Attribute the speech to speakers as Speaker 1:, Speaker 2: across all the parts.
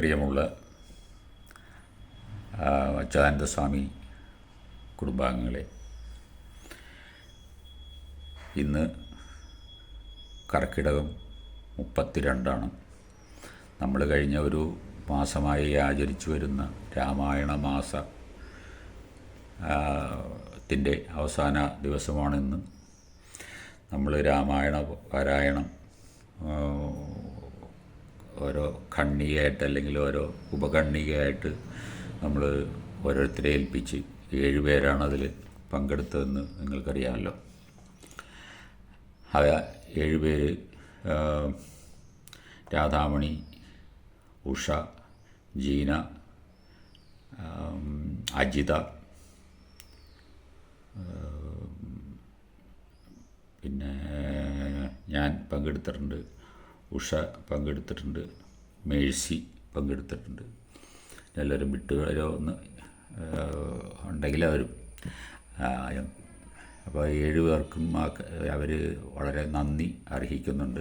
Speaker 1: പ്രിയമുള്ള അച്യുതാനന്ദ സ്വാമി കുടുംബാംഗങ്ങളെ ഇന്ന് കർക്കിടകം മുപ്പത്തിരണ്ടാണ്. നമ്മൾ കഴിഞ്ഞ ഒരു മാസമായി ആചരിച്ചു വരുന്ന രാമായണ മാസ ത്തിന്റെ അവസാന ദിവസമാണിന്ന്. നമ്മൾ രാമായണ പാരായണം ഓരോ ഖണ്ണികയായിട്ട് അല്ലെങ്കിൽ ഓരോ ഉപഖണ്ണികയായിട്ട് നമ്മൾ ഓരോരുത്തരെ ഏൽപ്പിച്ച് ഏഴ് പേരാണ് അതിൽ പങ്കെടുത്തതെന്ന് നിങ്ങൾക്കറിയാമല്ലോ. ആ ഏഴ് പേര് രാധാമണി ഉഷ ജീന അജിത പിന്നെ ഞാൻ പങ്കെടുത്തിട്ടുണ്ട് ഉഷ പങ്കെടുത്തിട്ടുണ്ട് മേഴ്സി പങ്കെടുത്തിട്ടുണ്ട്. എല്ലാവരും വിട്ടുകളോ ഒന്ന് ഉണ്ടെങ്കിൽ അവരും അപ്പോൾ ഏഴ് പേർക്കും അവർ വളരെ നന്ദി അർഹിക്കുന്നുണ്ട്.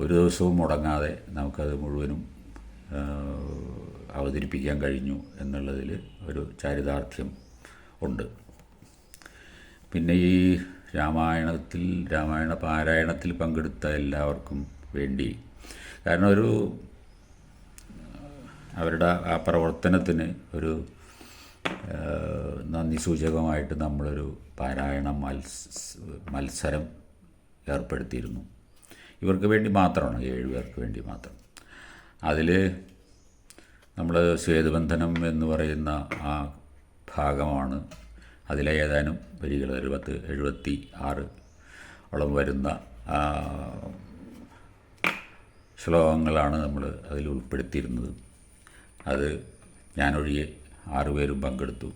Speaker 1: ഒരു ദിവസവും മുടങ്ങാതെ നമുക്കത് മുഴുവനും അവതരിപ്പിക്കാൻ കഴിഞ്ഞു എന്നുള്ളതിൽ ഒരു ചാരിതാർത്ഥ്യം ഉണ്ട്. പിന്നെ ഈ രാമായണത്തിൽ രാമായണ പാരായണത്തിൽ പങ്കെടുത്ത എല്ലാവർക്കും വേണ്ടി. കാരണം ഒരു അവരുടെ ആ പ്രവർത്തനത്തിന് ഒരു നന്ദി സൂചകമായിട്ട് നമ്മളൊരു പാരായണ മത്സ മത്സരം ഏർപ്പെടുത്തിയിരുന്നു. ഇവർക്ക് വേണ്ടി മാത്രമാണ് ഏഴ് പേർക്ക് വേണ്ടി മാത്രം. അതിൽ നമ്മൾ സ്വേതുബന്ധനം എന്ന് പറയുന്ന ആ ഭാഗമാണ് അതിലെ ഏതാനും വരികൾ ഒരു പത്ത് എഴുപത്തി ആറ് ഓളം വരുന്ന ശ്ലോകങ്ങളാണ് നമ്മൾ അതിൽ ഉൾപ്പെടുത്തിയിരുന്നത്. അത് ഞാനൊഴികെ ആറുപേരും പങ്കെടുത്തു.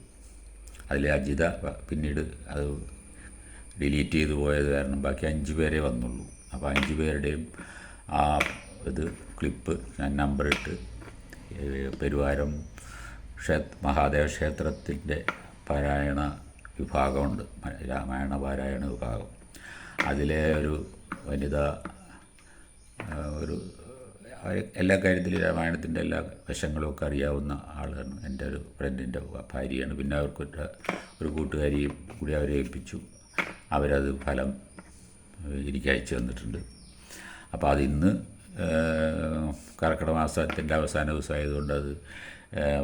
Speaker 1: അതിലെ അജിത പിന്നീട് അത് ഡിലീറ്റ് ചെയ്തു പോയത് കാരണം ബാക്കി അഞ്ച് പേരെ വന്നുള്ളൂ. അപ്പോൾ അഞ്ച് പേരുടെയും ആ ഇത് ക്ലിപ്പ് ഞാൻ നമ്പറിട്ട് പെരുവാരം ക്ഷേത്ര മഹാദേവ ക്ഷേത്രത്തിന്റെ പാരായണ വിഭാഗമുണ്ട്. രാമായണ പാരായണ വിഭാഗം. അതിലെ ഒരു വനിത ഒരു എല്ലാ കാര്യത്തിലും രാമായണത്തിന്റെ എല്ലാ വശങ്ങളും ഒക്കെ അറിയാവുന്ന ആളാണ്. എന്റെ ഒരു ഫ്രണ്ടിന്റെ ഭാര്യയാണ്. പിന്നെ അവർക്ക് ഒരു കൂട്ടുകാരിയും കൂടി അവരെ ഏൽപ്പിച്ചു. അവരത് ഫലം എനിക്ക് അയച്ചു തന്നിട്ടുണ്ട്. അപ്പോൾ അതിന്ന് കർക്കിടക മാസത്തിന്റെ അവസാന ദിവസമായതുകൊണ്ട് അത്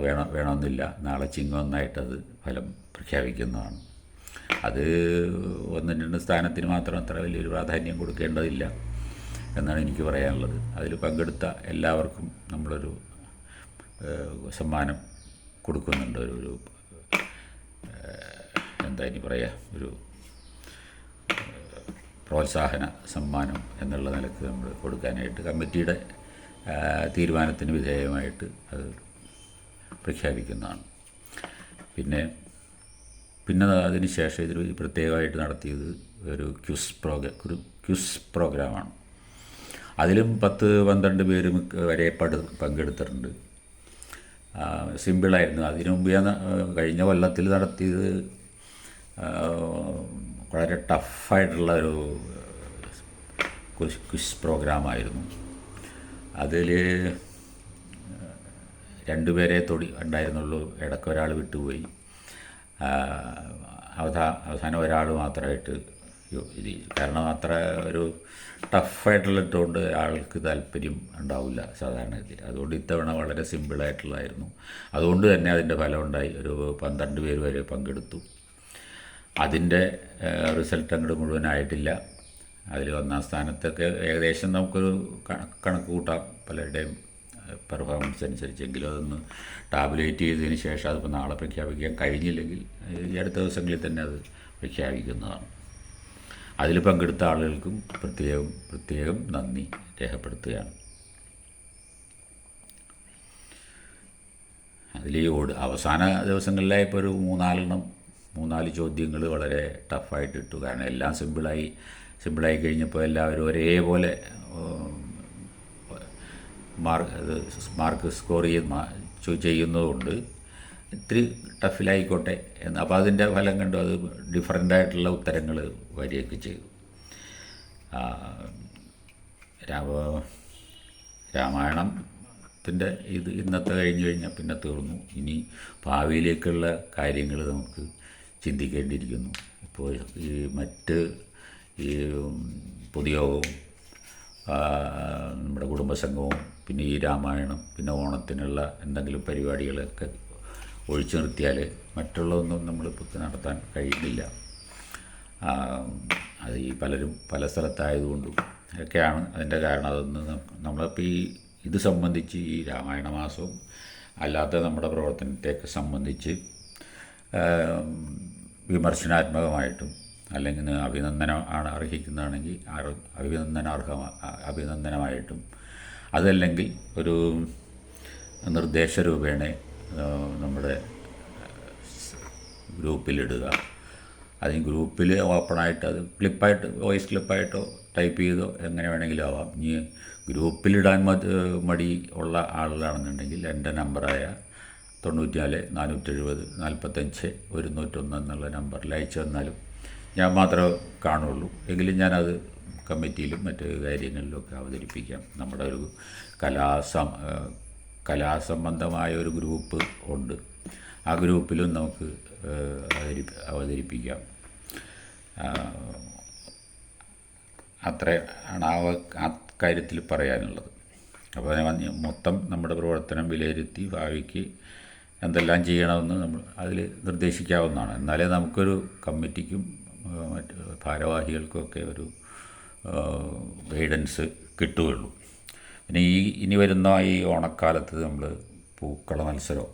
Speaker 1: വേണം വേണമെന്നില്ല. നാളെ ചിങ്ങമൊന്നായിട്ടത് ഫലം പ്രഖ്യാപിക്കുന്നതാണ്. അത് ഒന്നും രണ്ട് സ്ഥാനത്തിന് മാത്രം അത്ര വലിയൊരു പ്രാധാന്യം കൊടുക്കേണ്ടതില്ല എന്നാണ് എനിക്ക് പറയാനുള്ളത്. അതിൽ പങ്കെടുത്ത എല്ലാവർക്കും നമ്മളൊരു സമ്മാനം കൊടുക്കുന്നുണ്ട്. ഒരു എന്താ ഇനി പറയുക ഒരു പ്രോത്സാഹന സമ്മാനം എന്നുള്ള നിലയ്ക്ക് നമ്മൾ കൊടുക്കാനായിട്ട് കമ്മിറ്റിയുടെ തീരുമാനത്തിന് വിധേയമായിട്ട് അത് പ്രഖ്യാപിക്കുന്നതാണ്. പിന്നെ പിന്നെ അതിന് ശേഷം ഇതിൽ പ്രത്യേകമായിട്ട് നടത്തിയത് ഒരു ക്യുസ് പ്രോഗ്രാം ഒരു ക്യുസ് പ്രോഗ്രാമാണ്. അതിലും പത്ത് പന്ത്രണ്ട് പേര് വരെ പടു പങ്കെടുത്തിട്ടുണ്ട്. സിമ്പിളായിരുന്നു. അതിനു മുമ്പ് ഞാൻ കഴിഞ്ഞ കൊല്ലത്തിൽ നടത്തിയത് വളരെ ടഫായിട്ടുള്ള ഒരു ക്വിസ് പ്രോഗ്രാമായിരുന്നു. അതിൽ രണ്ടുപേരെ തൊടി ഉണ്ടായിരുന്നുള്ളൂ. ഇടയ്ക്ക് ഒരാൾ വിട്ടുപോയി. അവസാ അവസാനം ഒരാൾ മാത്രമായിട്ട് ഇത്. കാരണം അത്ര ഒരു ടഫായിട്ടുള്ളതുകൊണ്ട് ആൾക്ക് താല്പര്യം ഉണ്ടാവില്ല സാധാരണഗതിയിൽ. അതുകൊണ്ട് ഇത്തവണ വളരെ സിമ്പിളായിട്ടുള്ളതായിരുന്നു അതുകൊണ്ട് തന്നെ അതിന്റെ ഫലം ഉണ്ടായി. ഒരു പന്ത്രണ്ട് പേര് വരെ പങ്കെടുത്തു. അതിന്റെ റിസൾട്ട് അങ്ങോട്ട് മുഴുവനായിട്ടില്ല. അതിൽ ഒന്നാം സ്ഥാനത്തൊക്കെ ഏകദേശം നമുക്കൊരു കണ- കണക്ക് കൂട്ടാം പലരുടെയും പെർഫോമൻസ് അനുസരിച്ചെങ്കിലും അതൊന്ന് ടാബുലേറ്റ് ചെയ്തതിന് ശേഷം അതിപ്പോൾ നാളെ പ്രഖ്യാപിക്കാൻ കഴിഞ്ഞില്ലെങ്കിൽ അടുത്ത ദിവസങ്ങളിൽ തന്നെ അത് പ്രഖ്യാപിക്കുന്നതാണ്. അതിൽ പങ്കെടുത്ത ആളുകൾക്കും പ്രത്യേകം പ്രത്യേകം നന്ദി രേഖപ്പെടുത്തുകയാണ്. അതിൽ ഈ ഓട് അവസാന ദിവസങ്ങളിലായപ്പോൾ ഒരു മൂന്നാലെണ്ണം മൂന്നാൽ ചോദ്യങ്ങൾ വളരെ ടഫായിട്ട് ഇട്ടു. കാരണം എല്ലാം സിമ്പിളായി സിമ്പിളായി കഴിഞ്ഞപ്പോൾ എല്ലാവരും ഒരേപോലെ മാർക്ക് മാർക്ക് സ്കോർ ചെയ്ത് ചെയ്യുന്നതുകൊണ്ട് ഇത്തിരി ടഫിലായിക്കോട്ടെ എന്ന്. അപ്പോൾ അതിന്റെ ഫലം കണ്ടു. അത് ഡിഫറെന്റ് ആയിട്ടുള്ള ഉത്തരങ്ങൾ വരികയൊക്കെ ചെയ്തു. രാമ രാമായണത്തിന്റെ ഇത് ഇന്നത്തെ കഴിഞ്ഞു കഴിഞ്ഞാൽ പിന്നെ തീർന്നു. ഇനി ഭാവിയിലേക്കുള്ള കാര്യങ്ങൾ നമുക്ക് ചിന്തിക്കേണ്ടിയിരിക്കുന്നു. ഇപ്പോൾ ഈ മറ്റ് ഈ പൊതുയോഗവും നമ്മുടെ കുടുംബസംഘവും പിന്നെ ഈ രാമായണം പിന്നെ ഓണത്തിനുള്ള എന്തെങ്കിലും പരിപാടികളൊക്കെ ഒഴിച്ചു നിർത്തിയാൽ മറ്റുള്ളതൊന്നും നമ്മളിപ്പോൾ നടത്താൻ കഴിയുന്നില്ല. അത് ഈ പലരും പല സ്ഥലത്തായതുകൊണ്ടും ഒക്കെയാണ് അതിന്റെ കാരണം. അതൊന്ന് നമ്മളിപ്പോൾ ഈ ഇത് സംബന്ധിച്ച് ഈ രാമായണ മാസവും അല്ലാത്ത നമ്മുടെ പ്രവർത്തനത്തെയൊക്കെ സംബന്ധിച്ച് വിമർശനാത്മകമായിട്ടും അല്ലെങ്കിൽ അഭിനന്ദനം ആണ് അർഹിക്കുന്നതാണെങ്കിൽ അർ- അഭിനന്ദനാർഹ അഭിനന്ദനമായിട്ടും അതല്ലെങ്കിൽ ഒരു നിർദ്ദേശ രൂപേണ നമ്മുടെ ഗ്രൂപ്പിലിടുക. അത് ഈ ഗ്രൂപ്പിൽ ഓപ്പണായിട്ട് അത് ക്ലിപ്പായിട്ട് വോയിസ് ക്ലിപ്പായിട്ടോ ടൈപ്പ് ചെയ്തോ എങ്ങനെ വേണമെങ്കിലും ആവാം ഇനി ഗ്രൂപ്പിലിടാൻ മടി ഉള്ള ആളുകളാണെന്നുണ്ടെങ്കിൽ എന്റെ നമ്പറായ തൊണ്ണൂറ്റിനാല് നാനൂറ്റെഴുപത് നാൽപ്പത്തഞ്ച് ഒരുന്നൂറ്റൊന്ന് എന്നുള്ള നമ്പറിൽ അയച്ചു തന്നാലും ഞാൻ മാത്രമേ കാണുള്ളൂ. എങ്കിലും ഞാനത് കമ്മിറ്റിയിലും മറ്റ് കാര്യങ്ങളിലുമൊക്കെ അവതരിപ്പിക്കാം. നമ്മുടെ ഒരു കലാസം കലാസംബന്ധമായ ഒരു ഗ്രൂപ്പ് ഉണ്ട്. ആ ഗ്രൂപ്പിലും നമുക്ക് അവതരിപ്പിക്കാം. അത്ര ആണ് ആ കാര്യത്തിൽ പറയാനുള്ളത്. അപ്പോൾ മൊത്തം നമ്മുടെ പ്രവർത്തനം വിലയിരുത്തി ഭാവിക്ക് എന്തെല്ലാം ചെയ്യണമെന്ന് നമ്മൾ അതിൽ നിർദ്ദേശിക്കാവുന്നതാണ്. എന്നാലേ നമുക്കൊരു കമ്മിറ്റിക്കും മറ്റ് ഭാരവാഹികൾക്കൊക്കെ ഒരു ഗൈഡൻസ് കിട്ടുകയുള്ളൂ. പിന്നെ ഈ ഇനി വരുന്ന ഈ ഓണക്കാലത്ത് നമ്മൾ പൂക്കള മത്സരം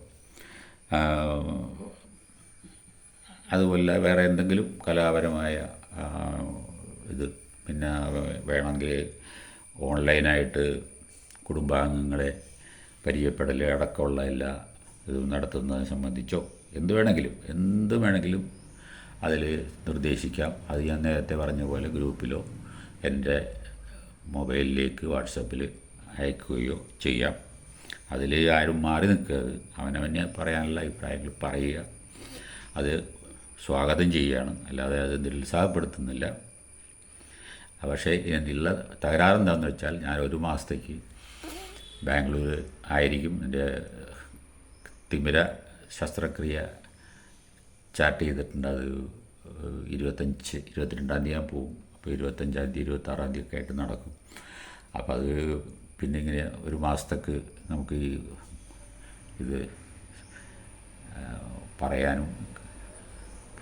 Speaker 1: അതുപോലെ വേറെ എന്തെങ്കിലും കലാപരമായ ഇത് പിന്നെ വേണമെങ്കിൽ ഓൺലൈനായിട്ട് കുടുംബാംഗങ്ങളെ പരിചയപ്പെടൽ അടക്കമുള്ള എല്ലാ ഇതും നടത്തുന്നതിനെ സംബന്ധിച്ചോ എന്ത് വേണമെങ്കിലും എന്ത് വേണമെങ്കിലും അതിൽ നിർദ്ദേശിക്കാം. അത് ഞാൻ നേരത്തെ പറഞ്ഞ പോലെ ഗ്രൂപ്പിലോ എന്റെ മൊബൈലിലേക്ക് വാട്സപ്പിൽ അയക്കുകയോ ചെയ്യാം. അതിൽ ആരും മാറി നിൽക്കരുത്. അവനവന് പറയാനുള്ള അഭിപ്രായങ്ങൾ പറയുക. അത് സ്വാഗതം ചെയ്യുകയാണ്. അല്ലാതെ അത് നിരുത്സാഹപ്പെടുത്തുന്നില്ല. പക്ഷേ ഇതിനുള്ള തകരാറ് എന്താണെന്ന് വെച്ചാൽ ഞാൻ ഒരു മാസത്തേക്ക് ബാംഗ്ലൂർ ആയിരിക്കും. എന്റെ തിമിര ശസ്ത്രക്രിയ ചാർട്ട് ചെയ്തിട്ടുണ്ട്. അത് ഇരുപത്തഞ്ച് ഇരുപത്തിരണ്ടാം തീയതി ഞാൻ പോകും. അപ്പോൾ ഇരുപത്തഞ്ചാം തീയതി ഇരുപത്താറാം തീയതി ഒക്കെ ആയിട്ട് നടക്കും. അപ്പോൾ അത് പിന്നെ ഇങ്ങനെ ഒരു മാസത്തേക്ക് നമുക്ക് ഈ ഇത് പറയാനും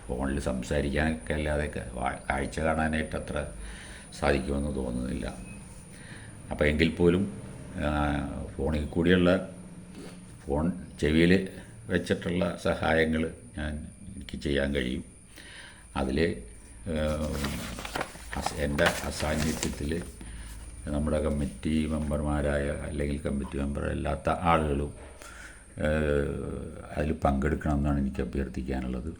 Speaker 1: ഫോണിൽ സംസാരിക്കാനൊക്കെ അല്ലാതെ കാഴ്ച കാണാനായിട്ട് അത്ര സാധിക്കുമെന്ന് തോന്നുന്നില്ല. അപ്പോൾ എങ്കിൽ പോലും ഫോണിൽ കൂടിയുള്ള ഫോൺ ചെവിയിൽ വെച്ചിട്ടുള്ള സഹായങ്ങൾ ഞാൻ എനിക്ക് ചെയ്യാൻ കഴിയും. അതിൽ എന്റെ അസാന്നിധ്യത്തിൽ നമ്മുടെ കമ്മിറ്റി മെമ്പർമാരായ അല്ലെങ്കിൽ കമ്മിറ്റി മെമ്പർ അല്ലാത്ത ആളുകളും അതിൽ പങ്കെടുക്കണം എന്നാണ് എനിക്ക് അഭ്യർത്ഥിക്കാനുള്ളത്.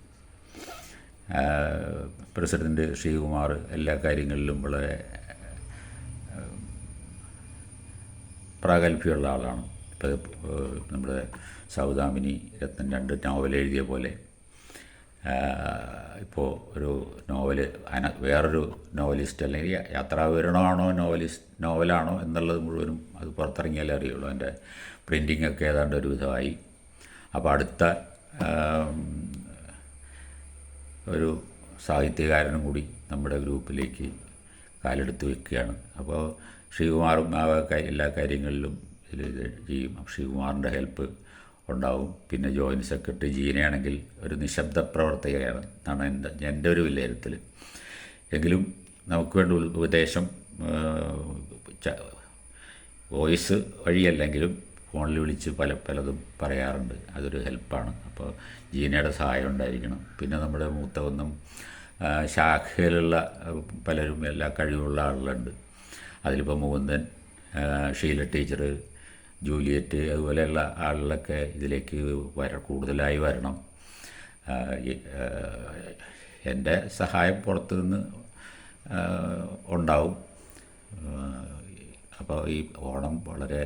Speaker 1: പ്രസിഡന്റ് ശ്രീകുമാർ എല്ലാ കാര്യങ്ങളിലും വളരെ പ്രാഗൽഭ്യമുള്ള ആളാണ്. ഇപ്പോൾ നമ്മുടെ സൗദാമിനി രത്നം രണ്ട് നോവൽ എഴുതിയ പോലെ ഇപ്പോൾ ഒരു നോവൽ അന വേറൊരു നോവലിസ്റ്റ് അല്ലെങ്കിൽ യാത്രാവിവരണമാണോ നോവലിസ്റ്റ് നോവലാണോ എന്നുള്ളത് മുഴുവനും അത് പുറത്തിറങ്ങിയാലേ അറിയുള്ളൂ. എന്റെ പ്രിന്റിംഗ് ഒക്കെ ഏതാണ്ട് ഒരു വിധമായി. അപ്പോൾ അടുത്ത ഒരു സാഹിത്യകാരനും കൂടി നമ്മുടെ ഗ്രൂപ്പിലേക്ക് കാലെടുത്ത് വെക്കുകയാണ്. അപ്പോൾ ശ്രീകുമാറും എല്ലാ കാര്യങ്ങളിലും ഇത് ചെയ്യും. ശ്രീകുമാറിന്റെ ഹെൽപ്പ് ഉണ്ടാവും. പിന്നെ ജോയിന്റ് സെക്രട്ടറി ജീനയാണെങ്കിൽ ഒരു നിശബ്ദ പ്രവർത്തകയാണ്. എന്നാണ് എന്റെ എന്റെ ഒരു വിലയിരുത്തൽ. എങ്കിലും നമുക്ക് വേണ്ട ഉപദേശം വോയിസ് വഴിയല്ലെങ്കിലും ഫോണിൽ വിളിച്ച് പല പലതും പറയാറുണ്ട്. അതൊരു ഹെൽപ്പാണ്. അപ്പോൾ ജീനയുടെ സഹായം ഉണ്ടായിരിക്കണം. പിന്നെ നമ്മുടെ മൂത്തവന്നും ശാഖയിലുള്ള പലരും എല്ലാ കഴിവുള്ള ആളുകളുണ്ട്. അതിലിപ്പോൾ മുകുന്ദൻ ഷീല ടീച്ചർ ജൂലിയറ്റ് അതുപോലെയുള്ള ആളുകളൊക്കെ ഇതിലേക്ക് വര കൂടുതലായി വരണം. എന്റെ സഹായം പുറത്തു നിന്ന് ഉണ്ടാവും. അപ്പോൾ ഈ ഓണം വളരെ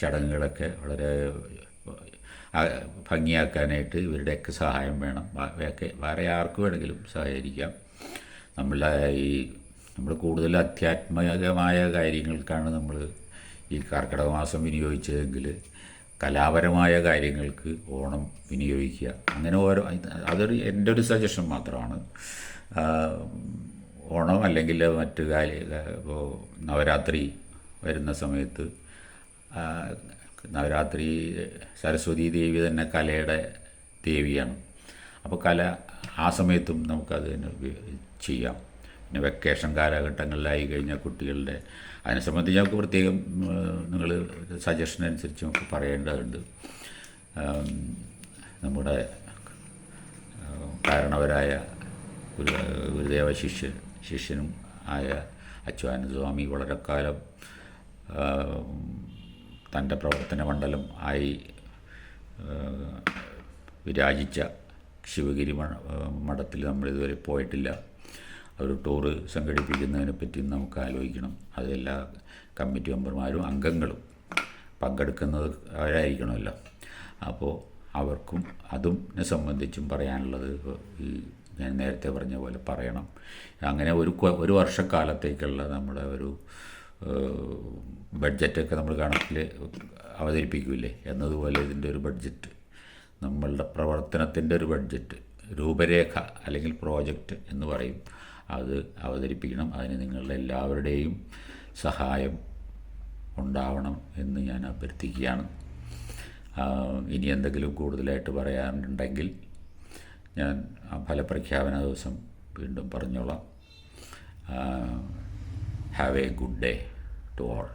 Speaker 1: ചടങ്ങുകളൊക്കെ വളരെ ഭംഗിയാക്കാനായിട്ട് ഇവരുടെയൊക്കെ സഹായം വേണം. വേറെ ആർക്ക് വേണമെങ്കിലും സഹകരിക്കാം. നമ്മളെ ഈ നമ്മൾ കൂടുതൽ അധ്യാത്മികമായ കാര്യങ്ങൾക്കാണ് നമ്മൾ ഈ കർക്കിടക മാസം വിനിയോഗിച്ചതെങ്കിൽ കലാപരമായ കാര്യങ്ങൾക്ക് ഓണം വിനിയോഗിക്കുക. അങ്ങനെ ഓരോ അതൊരു എന്റെ ഒരു സജഷൻ മാത്രമാണ്. ഓണം അല്ലെങ്കിൽ മറ്റു കാലി ഇപ്പോൾ നവരാത്രി വരുന്ന സമയത്ത് നവരാത്രി സരസ്വതി ദേവി തന്നെ കലയുടെ ദേവിയാണ്. അപ്പോൾ കല ആ സമയത്തും നമുക്കത് ചെയ്യാം. പിന്നെ വെക്കേഷൻ കാലഘട്ടങ്ങളിലായി കഴിഞ്ഞാൽ കുട്ടികളുടെ അതിനെ സംബന്ധിച്ച് നമുക്ക് പ്രത്യേകം നിങ്ങൾ സജഷൻ അനുസരിച്ച് നമുക്ക് പറയേണ്ടതുണ്ട്. നമ്മുടെ കാരണവരായ ഗുരുദേവ ശിഷ്യ ശിഷ്യനും ആയ അച്യുതാനന്ദസ്വാമി വളരെ കാലം തന്റെ പ്രവർത്തന മണ്ഡലം ആയി വിരാജിച്ച ശിവഗിരി മഠത്തിൽ നമ്മളിതുവരെ പോയിട്ടില്ല. ഒരു ടൂറ് സംഘടിപ്പിക്കുന്നതിനെ പറ്റി നമുക്ക് ആലോചിക്കണം. അതെല്ലാ കമ്മിറ്റി മെമ്പർമാരും അംഗങ്ങളും പങ്കെടുക്കുന്നത് അവരായിരിക്കണമല്ലോ. അപ്പോൾ അവർക്കും അതും സംബന്ധിച്ചും പറയാനുള്ളത് ഈ ഞാൻ നേരത്തെ പറഞ്ഞ പോലെ പറയണം. അങ്ങനെ ഒരു ഒരു വർഷക്കാലത്തേക്കുള്ള നമ്മുടെ ഒരു ബഡ്ജറ്റൊക്കെ നമ്മൾ കണക്കിൽ അവതരിപ്പിക്കില്ലേ? എന്നതുപോലെ ഇതിന്റെ ഒരു ബഡ്ജറ്റ് നമ്മളുടെ പ്രവർത്തനത്തിന്റെ ഒരു ബഡ്ജറ്റ് രൂപരേഖ അല്ലെങ്കിൽ പ്രോജക്റ്റ് എന്ന് പറയും. അത് അവതരിപ്പിക്കണം. അതിന് നിങ്ങളുടെ എല്ലാവരുടെയും സഹായം ഉണ്ടാവണം എന്ന് ഞാൻ അഭ്യർത്ഥിക്കുകയാണ്. ഇനി എന്തെങ്കിലും കൂടുതലായിട്ട് പറയാനുണ്ടെങ്കിൽ ഞാൻ ആ ഫലപ്രഖ്യാപന ദിവസം വീണ്ടും പറഞ്ഞോളാം. Have a good day to all